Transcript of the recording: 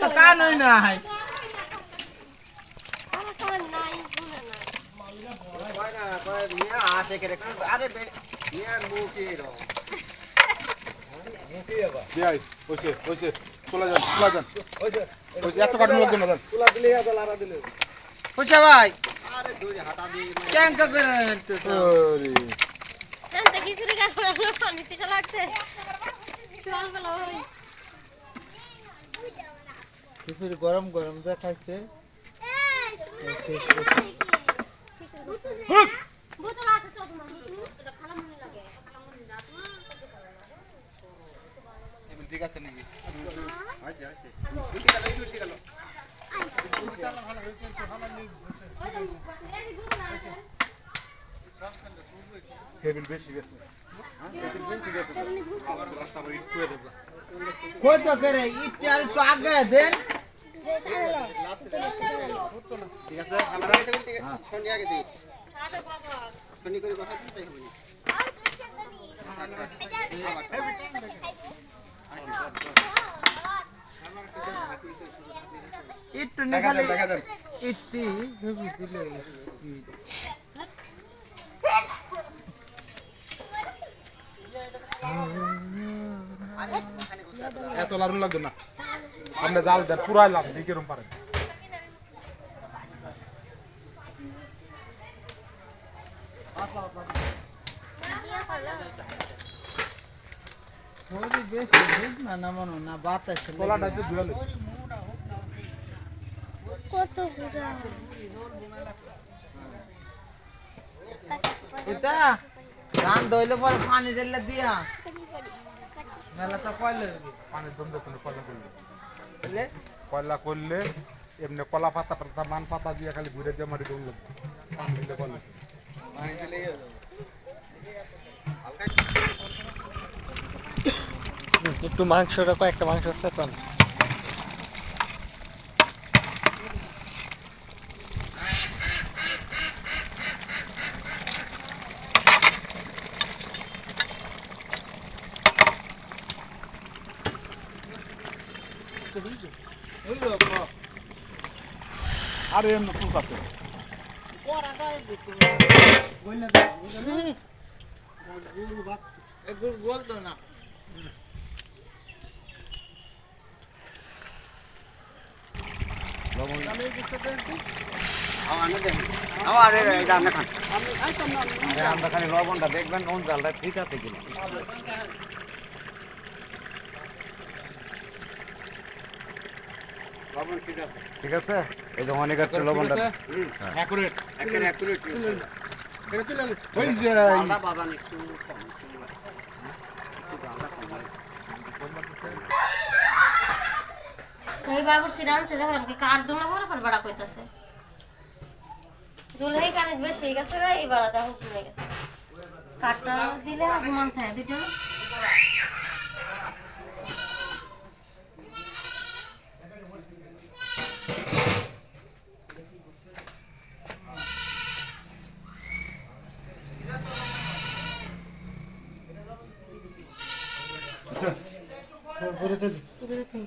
তো কানই নাই। কয় না কয় মিয়া আসে করে আরে বে- মিয়া মুখে রো দেয়াই হইছে হইছে চলে যান চলে যান হইছে এত কাটুন লাগবে না যান তুলা দিলে আদা লারা দিলে পয়সা ভাই। আরে দুই হাতা দিয়ে ক্যাঙ্কা করে খিচুড়ি গরম গরম যা খাইছে। টেবিল বেশি গেছে। কই তো করে ইটটা আর একটু আগে দেন। ঠিক আছে আমরা সন্ধ্যা গেছি সন্ধ্যা করে দিতে হবে একটু নিখালি দিলে এত লাড়ু লাগবে না। আপনি জাল দেন পুরাই লাভ কিরম পারেন ওই বেশি দুধ না নামানো না বাতাস কলাটা একটু ধুয়ে লই। এটা? ধান ধইলে পরে পানি ঢেলে দিয়া। মেলা তো কয়লে পানির দম দেখুন কলা করলে বুঝলে কয়লা করলে, এমনি কলা পাতা পাতা মান পাতা দিয়ে খালি ঘুরে দিয়ে দিলে করলে একটু মাংসটা, কয়েকটা মাংস আছে চেতন আর এমনি বলতো না আমার আমরা আমরা খালি লবণটা দেখবেন কোন জালটা ঠিক আছে কিনা ঠিক আছে। ঠিক আছে? এই যে অনেক একটা লবণটা অ্যাকুরেট এখানে অ্যাকুরেট ওই যে আদা বাদাম একটু কম এই বাবুর সিরাম চেজা করে আমাকে কার দোনা বড় পর বড় কইতাছে। জুলহাই কানে বেশি গেছে ভাই এই বাড়াটা হুক হয়ে গেছে। কাটটা দিলে অপমান থাকে দুটো Burada değil. Burada değil.